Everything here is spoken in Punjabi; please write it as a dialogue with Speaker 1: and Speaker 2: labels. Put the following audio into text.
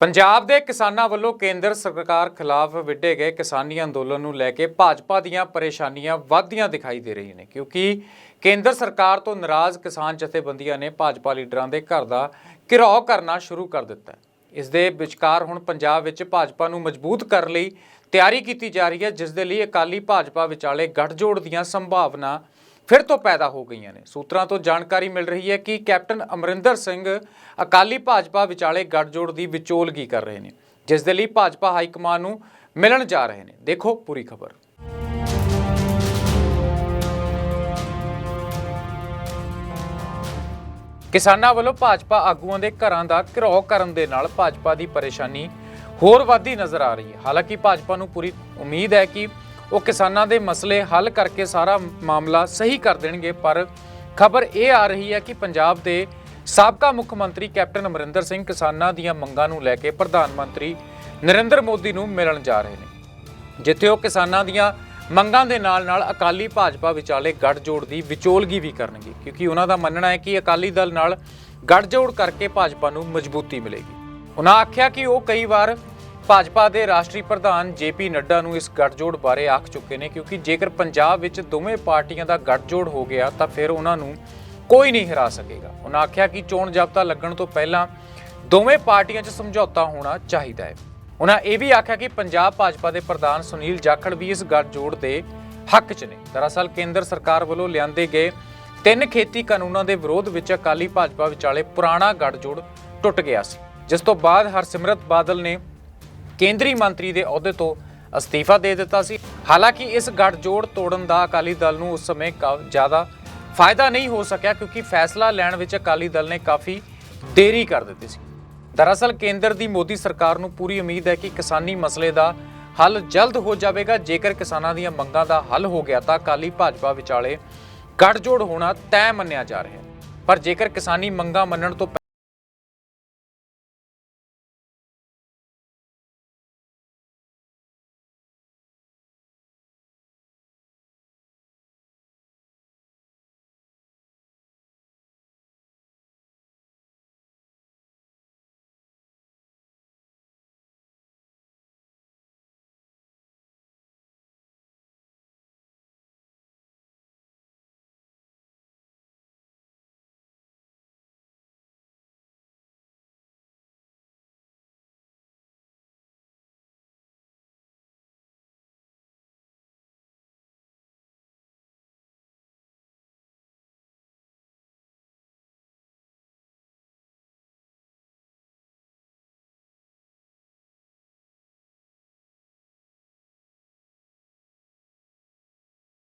Speaker 1: ਪੰਜਾਬ ਦੇ ਕਿਸਾਨਾਂ ਵੱਲੋਂ ਕੇਂਦਰ ਸਰਕਾਰ ਖਿਲਾਫ ਵਿੱਢੇ ਗਏ ਕਿਸਾਨੀ ਅੰਦੋਲਨ ਨੂੰ ਲੈ ਕੇ ਭਾਜਪਾ ਦੀਆਂ ਪਰੇਸ਼ਾਨੀਆਂ ਵੱਧਦੀਆਂ ਦਿਖਾਈ ਦੇ ਰਹੀਆਂ ਨੇ, ਕਿਉਂਕਿ ਕੇਂਦਰ ਸਰਕਾਰ ਤੋਂ ਨਾਰਾਜ਼ ਕਿਸਾਨ ਜਥੇਬੰਦੀਆਂ ਨੇ ਭਾਜਪਾ ਲੀਡਰਾਂ ਦੇ ਘਰ ਦਾ ਘਿਰਾਓ ਕਰਨਾ ਸ਼ੁਰੂ ਕਰ ਦਿੱਤਾ ਹੈ। ਇਸ ਦੇ ਵਿਚਕਾਰ ਹੁਣ ਪੰਜਾਬ ਵਿੱਚ ਭਾਜਪਾ ਨੂੰ ਮਜ਼ਬੂਤ ਕਰਨ ਲਈ ਤਿਆਰੀ ਕੀਤੀ ਜਾ ਰਹੀ ਹੈ, ਜਿਸ ਦੇ ਲਈ ਅਕਾਲੀ ਭਾਜਪਾ ਵਿਚਾਲੇ ਗੱਠਜੋੜ ਦੀਆਂ ਸੰਭਾਵਨਾ ਫਿਰ ਤੋਂ ਪੈਦਾ ਹੋ ਗਈਆਂ ਨੇ। ਸੂਤਰਾਂ ਤੋਂ ਜਾਣਕਾਰੀ ਮਿਲ ਰਹੀ ਹੈ ਕਿ ਕੈਪਟਨ ਅਮਰਿੰਦਰ ਸਿੰਘ ਅਕਾਲੀ ਭਾਜਪਾ ਵਿਚਾਲੇ ਗੱਠਜੋੜ ਦੀ ਵਿਚੋਲਗੀ ਕਰ ਰਹੇ ਨੇ, ਜਿਸ ਦੇ ਲਈ ਭਾਜਪਾ ਹਾਈ ਕਮਾਨ ਨੂੰ ਮਿਲਣ ਜਾ ਰਹੇ ਨੇ। ਦੇਖੋ ਪੂਰੀ ਖਬਰ। ਕਿਸਾਨਾਂ ਵੱਲੋਂ ਭਾਜਪਾ ਆਗੂਆਂ ਦੇ ਘਰਾਂ ਦਾ ਘਿਰਾਓ ਕਰਨ ਦੇ ਨਾਲ ਭਾਜਪਾ ਦੀ ਪਰੇਸ਼ਾਨੀ ਹੋਰ ਵਧਦੀ ਨਜ਼ਰ ਆ ਰਹੀ ਹੈ। ਹਾਲਾਂਕਿ ਭਾਜਪਾ ਨੂੰ ਪੂਰੀ ਉਮੀਦ ਹੈ ਕਿ ਉਹ ਕਿਸਾਨਾਂ ਦੇ ਮਸਲੇ ਹੱਲ ਕਰਕੇ ਸਾਰਾ ਮਾਮਲਾ ਸਹੀ ਕਰ ਦੇਣਗੇ, ਪਰ ਖਬਰ ਇਹ ਆ ਰਹੀ ਹੈ ਕਿ ਪੰਜਾਬ ਦੇ ਸਾਬਕਾ ਮੁੱਖ ਮੰਤਰੀ ਕੈਪਟਨ ਅਮਰਿੰਦਰ ਸਿੰਘ ਕਿਸਾਨਾਂ ਦੀਆਂ ਮੰਗਾਂ ਨੂੰ ਲੈ ਕੇ ਪ੍ਰਧਾਨ ਮੰਤਰੀ ਨਰਿੰਦਰ ਮੋਦੀ ਨੂੰ ਮਿਲਣ ਜਾ ਰਹੇ ਨੇ, ਜਿੱਥੇ ਉਹ ਕਿਸਾਨਾਂ ਦੀਆਂ ਮੰਗਾਂ ਦੇ ਨਾਲ-ਨਾਲ ਅਕਾਲੀ ਭਾਜਪਾ ਵਿਚਾਲੇ ਗੱਠਜੋੜ ਦੀ ਵਿਚੋਲਗੀ ਵੀ ਕਰਨਗੇ, ਕਿਉਂਕਿ ਉਹਨਾਂ ਦਾ ਮੰਨਣਾ ਹੈ ਕਿ ਅਕਾਲੀ ਦਲ ਨਾਲ ਗੱਠਜੋੜ ਕਰਕੇ ਭਾਜਪਾ ਨੂੰ ਮਜ਼ਬੂਤੀ ਮਿਲੇਗੀ। ਉਹਨਾਂ ਆਖਿਆ ਕਿ ਉਹ ਕਈ ਵਾਰ ਭਾਜਪਾ ਦੇ ਰਾਸ਼ਟਰੀ ਪ੍ਰਧਾਨ ਜੇਪੀ ਨੱਡਾ ਨੂੰ ਇਸ ਗੱਠਜੋੜ ਬਾਰੇ ਆਖ ਚੁੱਕੇ ਨੇ ਕਿਉਂਕਿ ਜੇਕਰ ਪੰਜਾਬ ਵਿੱਚ ਦੋਵੇਂ ਪਾਰਟੀਆਂ ਦਾ ਗੱਠਜੋੜ ਹੋ ਗਿਆ ਤਾਂ ਫਿਰ ਉਹਨਾਂ ਨੂੰ ਕੋਈ ਨਹੀਂ ਹਰਾ ਸਕੇਗਾ। ਉਹਨਾਂ ਆਖਿਆ ਕਿ ਚੋਣ ਜਾਬਤਾ ਲੱਗਣ ਤੋਂ ਪਹਿਲਾਂ ਦੋਵੇਂ ਪਾਰਟੀਆਂ 'ਚ ਸਮਝੌਤਾ ਹੋਣਾ ਚਾਹੀਦਾ ਹੈ। ਉਹਨਾਂ ਇਹ ਵੀ ਆਖਿਆ ਕਿ ਪੰਜਾਬ ਭਾਜਪਾ ਦੇ ਪ੍ਰਧਾਨ ਸੁਨੀਲ ਜਾਖੜ ਵੀ ਇਸ ਗੱਠਜੋੜ ਦੇ ਹੱਕ 'ਚ ਨੇ। ਦਰਅਸਲ ਕੇਂਦਰ ਸਰਕਾਰ ਵੱਲੋਂ ਲਿਆਂਦੇ ਗਏ ਤਿੰਨ ਖੇਤੀ ਕਾਨੂੰਨਾਂ ਦੇ ਵਿਰੋਧ ਵਿੱਚ ਅਕਾਲੀ ਭਾਜਪਾ ਵਿਚਾਲੇ ਪੁਰਾਣਾ ਗੱਠਜੋੜ ਟੁੱਟ ਗਿਆ ਸੀ। ਜਿਸ ਤੋਂ ਬਾਅਦ ਹਰਸਿਮਰਤ ਬਾਦਲ ਨੇ ਕੇਂਦਰੀ ਮੰਤਰੀ ਦੇ ਅਹੁਦੇ ਤੋਂ ਅਸਤੀਫਾ ਦੇ ਦਿੱਤਾ ਸੀ। ਹਾਲਾਂਕਿ ਇਸ ਗੱਠਜੋੜ ਤੋੜਨ ਦਾ ਅਕਾਲੀ ਦਲ ਨੂੰ ਉਸ ਸਮੇਂ ਕਾ- ਜ਼ਿਆਦਾ ਫਾਇਦਾ ਨਹੀਂ ਹੋ ਸਕਿਆ ਕਿਉਂਕਿ ਫੈਸਲਾ ਲੈਣ ਵਿੱਚ ਅਕਾਲੀ ਦਲ ਨੇ ਕਾਫੀ ਦੇਰੀ ਕਰ ਦਿੱਤੀ ਸੀ। ਦਰਅਸਲ ਕੇਂਦਰ ਦੀ ਮੋਦੀ ਸਰਕਾਰ ਨੂੰ ਪੂਰੀ ਉਮੀਦ ਹੈ ਕਿ ਕਿਸਾਨੀ ਮਸਲੇ ਦਾ ਹੱਲ ਜਲਦ ਹੋ ਜਾਵੇਗਾ। ਜੇਕਰ ਕਿਸਾਨਾਂ ਦੀਆਂ ਮੰਗਾਂ ਦਾ ਹੱਲ ਹੋ ਗਿਆ ਤਾਂ ਅਕਾਲੀ ਭਾਜਪਾ ਵਿਚਾਲੇ ਗੱਠਜੋੜ ਹੋਣਾ ਤੈਅ ਮੰਨਿਆ ਜਾ ਰਿਹਾ ਹੈ। ਪਰ ਜੇਕਰ ਕਿਸਾਨੀ ਮੰਗਾਂ ਮੰਨਣ ਤੋਂ